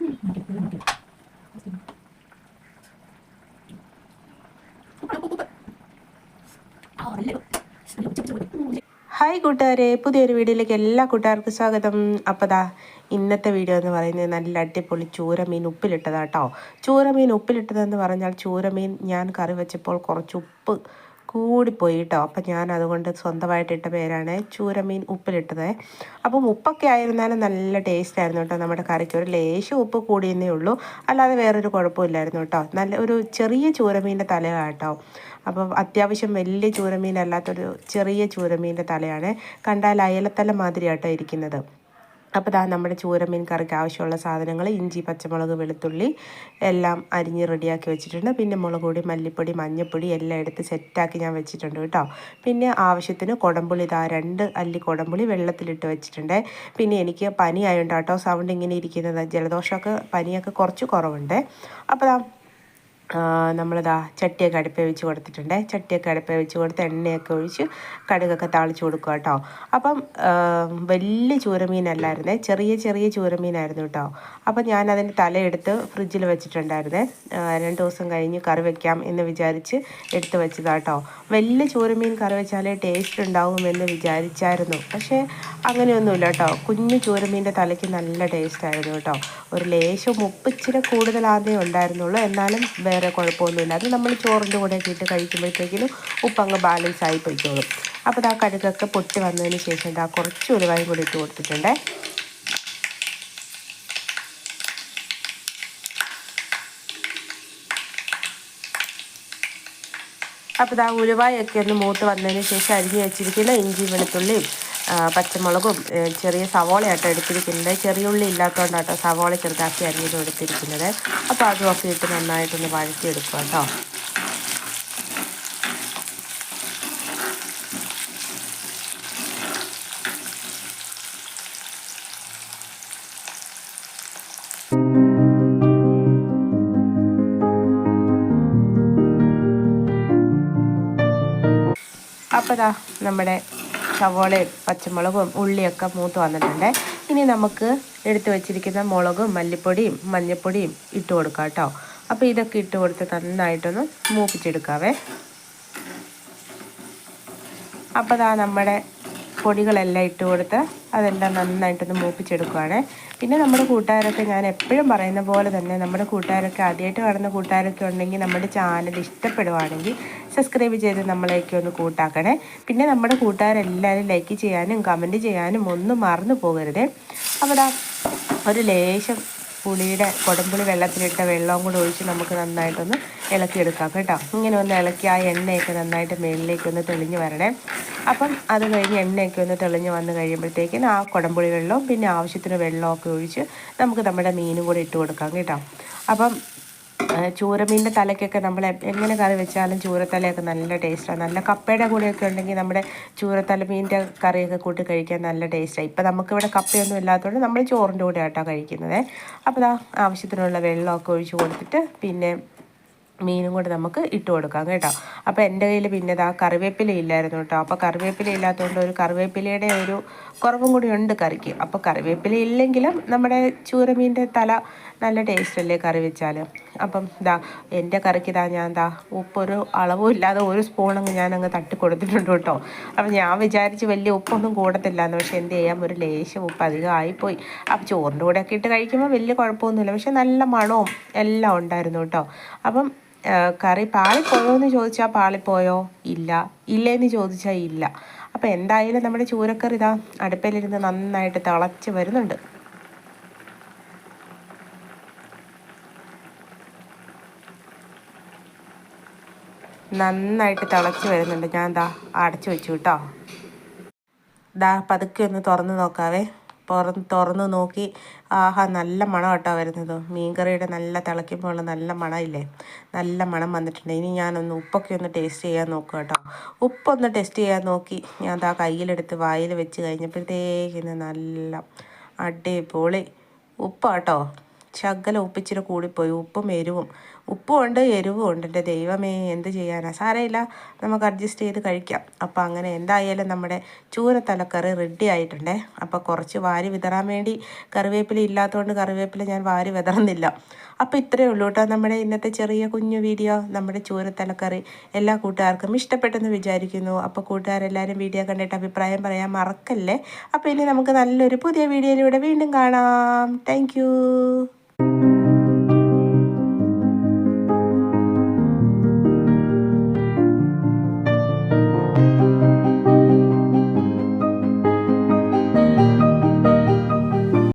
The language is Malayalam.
ഹായ് കൂട്ടുകാരെ പുതിയൊരു വീഡിയോയിലേക്ക് എല്ലാ കൂട്ടുകാർക്കും സ്വാഗതം. അപ്പോൾ ദാ ഇന്നത്തെ വീഡിയോ എന്ന് പറയുന്നത് നല്ല അടിപൊളി ചൂരമീൻ ഉപ്പിലിട്ടതാട്ടോ ചൂരമീൻ ഉപ്പിലിട്ടതെന്ന് പറഞ്ഞാൽ ചൂരമീൻ ഞാൻ കറി വെച്ചപ്പോൾ കുറച്ച് ഉപ്പ് കൂടിപ്പോയി കേട്ടോ അപ്പം ഞാൻ അതുകൊണ്ട് സ്വന്തമായിട്ടിട്ട പേരാണ് ചൂരമീൻ ഉപ്പിലിട്ടത്. അപ്പം ഉപ്പൊക്കെ ആയിരുന്നാലും നല്ല ടേസ്റ്റ് ആയിരുന്നു കേട്ടോ നമ്മുടെ കറിക്ക്. ഒരു ലേശം ഉപ്പ് കൂടിയെന്നേ ഉള്ളൂ. അല്ലാതെ വേറൊരു കുഴപ്പമില്ലായിരുന്നു കേട്ടോ. നല്ല ഒരു ചെറിയ ചൂരമീന്റെ തലയാണ് കേട്ടോ. അപ്പം അത്യാവശ്യം വലിയ ചൂരമീൻ ചൂരമീനല്ലാത്തൊരു ചെറിയ ചൂരമീന്റെ തലയാണ്. കണ്ടാൽ അയലത്തല മാതിരിയാട്ടോ ഇരിക്കുന്നത്. അപ്പോൾ ദാ നമ്മുടെ ചൂരമീൻ കറിക്ക് ആവശ്യമുള്ള സാധനങ്ങൾ ഇഞ്ചി പച്ചമുളക് വെളുത്തുള്ളി എല്ലാം അരിഞ്ഞ് റെഡിയാക്കി വെച്ചിട്ടുണ്ട്. പിന്നെ മുളക് പൊടി മല്ലിപ്പൊടി മഞ്ഞൾപ്പൊടി എല്ലാം എടുത്ത് സെറ്റാക്കി ഞാൻ വെച്ചിട്ടുണ്ട് കേട്ടോ. പിന്നെ ആവശ്യത്തിന് കുടംപുളി ഇതാ രണ്ട് അല്ലി കുടംപുളി വെള്ളത്തിലിട്ട് വെച്ചിട്ടുണ്ട്. പിന്നെ എനിക്ക് പനി ആയതുകൊണ്ട് കേട്ടോ സൗണ്ട് ഇങ്ങനെ ഇരിക്കുന്നത്. ജലദോഷമൊക്കെ പനിയൊക്കെ കുറച്ച് കുറവുണ്ട്. അപ്പോൾ നമ്മളിതാ ചട്ടിയൊക്കെ അടുപ്പേ വെച്ച് കൊടുത്തിട്ടുണ്ട്. ചട്ടിയൊക്കെ അടുപ്പേ വെച്ച് കൊടുത്ത് എണ്ണയൊക്കെ ഒഴിച്ച് കടുകൊക്കെ താളിച്ച് കൊടുക്കുക കേട്ടോ. അപ്പം വലിയ ചൂരമീനല്ലായിരുന്നേ ചെറിയ ചെറിയ ചൂരമീനായിരുന്നു കേട്ടോ. അപ്പം ഞാൻ അതിന്റെ തലയെടുത്ത് ഫ്രിഡ്ജിൽ വെച്ചിട്ടുണ്ടായിരുന്നേ. രണ്ട് ദിവസം കഴിഞ്ഞ് കറി വെക്കാം എന്ന് വിചാരിച്ച് എടുത്ത് വെച്ചതാട്ടോ വലിയ ചൂരമീൻ കറി വെച്ചാലേ ടേസ്റ്റ് ഉണ്ടാവുമെന്ന് വിചാരിച്ചായിരുന്നു. പക്ഷേ അങ്ങനെയൊന്നുമില്ല കേട്ടോ. കുഞ്ഞു ചൂരമീന്റെ തലയ്ക്ക് നല്ല ടേസ്റ്റ് ആയിരുന്നു കേട്ടോ. ഒരു ലേശം ഉപ്പിച്ചിരി കൂടുതലാദ്യം ഉണ്ടായിരുന്നുള്ളൂ. എന്നാലും വേറെ കുഴപ്പമൊന്നുമില്ല. അത് നമ്മൾ ചോറിന്റെ കൂടെ ഇട്ട് കഴിക്കുമ്പോഴത്തേക്കിനും ഉപ്പങ്ങ് ബാലൻസ് ആയി പോയിക്കോളും. അപ്പോൾ ആ കടുകൊക്കെ പൊട്ടി വന്നതിന് ശേഷം ഇതാ കുറച്ച് ഉലുവായും കൂടി ഇട്ട് കൊടുത്തിട്ടുണ്ടേ. അപ്പോൾ ഇതാ ഉലുവായൊക്കെ ഒന്ന് മൂത്ത് വന്നതിന് ശേഷം അരിഞ്ഞ് വെച്ചിരിക്കുന്ന ഇഞ്ചി വെളുത്തുള്ളിയും പച്ചമുളകും ചെറിയ സവോളയാട്ടോ എടുത്തിരിക്കുന്നത്. ചെറിയ ഉള്ളി ഇല്ലാത്തതുകൊണ്ടാട്ടോ സവോള ചെറുതാക്കി അരിഞ്ഞത് എടുത്തിരിക്കുന്നത്. അപ്പോൾ അതുമൊക്കെ ഇട്ട് നന്നായിട്ടൊന്ന് വഴറ്റിയെടുക്കുക കേട്ടോ. അപ്പോൾ നമ്മുടെ സവോളയും പച്ചമുളകും ഉള്ളിയൊക്കെ മൂത്ത് വന്നിട്ടുണ്ട്. ഇനി നമുക്ക് എടുത്തു വെച്ചിരിക്കുന്ന മുളകും മല്ലിപ്പൊടിയും മഞ്ഞൾപ്പൊടിയും ഇട്ട് കൊടുക്കാം കേട്ടോ. അപ്പോൾ ഇതൊക്കെ ഇട്ട് കൊടുത്ത് നന്നായിട്ടൊന്ന് മൂപ്പിച്ചെടുക്കാവേ. അപ്പോൾ ദാ നമ്മുടെ പൊടികളെല്ലാം ഇട്ട് കൊടുത്ത് അതെല്ലാം നന്നായിട്ടൊന്ന് മൂപ്പിച്ചെടുക്കുകയാണ് പിന്നെ നമ്മുടെ കൂട്ടുകാരൊക്കെ ഞാൻ എപ്പോഴും പറയുന്ന പോലെ തന്നെ നമ്മുടെ കൂട്ടുകാരൊക്കെ ആദ്യമായിട്ട് കാണുന്ന കൂട്ടുകാരൊക്കെ ഉണ്ടെങ്കിൽ നമ്മുടെ ചാനൽ ഇഷ്ടപ്പെടുവാണെങ്കിൽ സബ്സ്ക്രൈബ് ചെയ്ത് നമ്മളേക്ക് ഒന്ന് കൂട്ടാക്കണേ. പിന്നെ നമ്മുടെ കൂട്ടുകാരെല്ലാവരും ലൈക്ക് ചെയ്യാനും കമന്റ് ചെയ്യാനും ഒന്നും മറന്നു പോകരുത്. അവിടെ ഒരു ലേശം പുളിയുടെ കുടംപുളി വെള്ളത്തിലിട്ട വെള്ളവും കൂടെ ഒഴിച്ച് നമുക്ക് നന്നായിട്ടൊന്ന് ഇളക്കിയെടുക്കാം കേട്ടോ. ഇങ്ങനെ ഒന്ന് ഇളക്കി ആ എണ്ണയൊക്കെ നന്നായിട്ട് മേളിലേക്ക് ഒന്ന് തെളിഞ്ഞ് വരണേ. അപ്പം അത് കഴിഞ്ഞ് എണ്ണയൊക്കെ ഒന്ന് തെളിഞ്ഞ് വന്ന് കഴിയുമ്പോഴത്തേക്കിന് ആ കുടംപുളി വെള്ളവും പിന്നെ ആവശ്യത്തിന് വെള്ളമൊക്കെ ഒഴിച്ച് നമുക്ക് നമ്മുടെ മീനും കൂടെ ഇട്ട് കൊടുക്കാം കേട്ടോ. അപ്പം ചൂരമീന്റെ തലയ്ക്കൊക്കെ നമ്മൾ എങ്ങനെ കറി വെച്ചാലും ചൂരത്തലയൊക്കെ നല്ല ടേസ്റ്റാണ് നല്ല കപ്പയുടെ കൂടെയൊക്കെ ഉണ്ടെങ്കിൽ നമ്മുടെ ചൂരത്തല മീനിന്റെ കറിയൊക്കെ കൂട്ടി കഴിക്കാൻ നല്ല ടേസ്റ്റാണ് ഇപ്പം നമുക്കിവിടെ കപ്പയൊന്നും ഇല്ലാത്തതുകൊണ്ട് നമ്മൾ ചോറിന്റെ കൂടെ ആട്ടോ കഴിക്കുന്നത് അപ്പോൾ ആവശ്യത്തിനുള്ള വെള്ളമൊക്കെ ഒഴിച്ച് കൊടുത്തിട്ട് പിന്നെ മീനും കൂടെ നമുക്ക് ഇട്ട് കൊടുക്കാം കേട്ടോ. അപ്പോൾ എന്റെ കയ്യിൽ പിന്നെ ഇതാ കറിവേപ്പില ഇല്ലായിരുന്നു കേട്ടോ. അപ്പോൾ കറിവേപ്പില ഇല്ലാത്തതുകൊണ്ട് ഒരു കറിവേപ്പിലയുടെ ഒരു കുറവും കൂടി ഉണ്ട് കറിക്ക്. അപ്പോൾ കറിവേപ്പില ഇല്ലെങ്കിലും നമ്മുടെ ചൂരമീന്റെ തല നല്ല ടേസ്റ്റ് അല്ലേ കറി വെച്ചാൽ അപ്പം ഇതാ എന്റെ കറിക്ക് ഇതാ ഞാൻ എന്താ ഉപ്പൊരു അളവും ഇല്ലാതെ ഒരു സ്പൂണങ്ങ് ഞാൻ അങ്ങ് തട്ടി കൊടുത്തിട്ടുണ്ട് കേട്ടോ. അപ്പം ഞാൻ വിചാരിച്ച് വലിയ ഉപ്പൊന്നും കൂടത്തില്ല എന്ന് പക്ഷേ എന്ത് ചെയ്യാം? ഒരു ലേശം ഉപ്പ് അധികം ആയിപ്പോയി. അപ്പം ചോറിന്റെ കൂടെയൊക്കെ ഇട്ട് കഴിക്കുമ്പോൾ വലിയ കുഴപ്പമൊന്നുമില്ല. പക്ഷെ നല്ല മണവും എല്ലാം ഉണ്ടായിരുന്നു കേട്ടോ. അപ്പം കറി പാളിപ്പോയോ എന്ന് ചോദിച്ചാൽ പാളിപ്പോയോ? ഇല്ല. ഇല്ലേന്ന് ചോദിച്ചാൽ ഇല്ല. അപ്പോൾ എന്തായാലും നമ്മുടെ ചൂരക്കറി ഇതാ അടുപ്പിലിരുന്ന് നന്നായിട്ട് തിളച്ച് വരുന്നുണ്ട്. നന്നായിട്ട് തിളച്ച് വരുന്നുണ്ട്. ഞാൻ എന്താ അടച്ചു വെച്ചു കേട്ടോ. ദാ പതുക്കെ ഒന്ന് തുറന്ന് നോക്കാവേ. തുറന്ന് തുറന്ന് നോക്കി ആഹാ നല്ല മണം കേട്ടോ വരുന്നത്. മീൻകറിയുടെ നല്ല തിളയ്ക്കുമ്പോൾ നല്ല മണമില്ലേ? നല്ല മണം വന്നിട്ടുണ്ട്. ഇനി ഞാനൊന്ന് ഉപ്പൊക്കെ ഒന്ന് ടേസ്റ്റ് ചെയ്യാൻ നോക്കുക കേട്ടോ. ഉപ്പൊന്ന് ടെസ്റ്റ് ചെയ്യാൻ നോക്കി. ഞാൻ അത് ആ കയ്യിലെടുത്ത് വായിൽ വെച്ച് കഴിഞ്ഞപ്പോഴത്തേക്കിന് നല്ല അടിപൊളി ഉപ്പാട്ടോ. ശകലം ഉപ്പിച്ചിരി കൂടിപ്പോയി. ഉപ്പും എരിവും. ഉപ്പും ഉണ്ട് എരിവും ഉണ്ട്. എന്റെ ദൈവമേ എന്ത് ചെയ്യാനാ? സാരമില്ല. നമുക്ക് അഡ്ജസ്റ്റ് ചെയ്ത് കഴിക്കാം. അപ്പോൾ അങ്ങനെ എന്തായാലും നമ്മുടെ ചൂര തലക്കറി റെഡി ആയിട്ടുണ്ടേ. അപ്പോൾ കുറച്ച് വാരി വിതറാൻ വേണ്ടി കറിവേപ്പില ഇല്ലാത്തതുകൊണ്ട് കറിവേപ്പില ഞാൻ വാരി വിതറുന്നില്ല. അപ്പോൾ ഇത്രയേ ഉള്ളൂ കേട്ടോ നമ്മുടെ ഇന്നത്തെ ചെറിയ കുഞ്ഞു വീഡിയോ നമ്മുടെ ചൂര തലക്കറി എല്ലാ കൂട്ടുകാർക്കും ഇഷ്ടപ്പെട്ടെന്ന് വിചാരിക്കുന്നു. അപ്പോൾ കൂട്ടുകാരെല്ലാവരും വീഡിയോ കണ്ടിട്ട് അഭിപ്രായം പറയാൻ മറക്കല്ലേ? അപ്പോൾ ഇനി നമുക്ക് നല്ലൊരു പുതിയ വീഡിയോയിലൂടെ വീണ്ടും കാണാം. താങ്ക്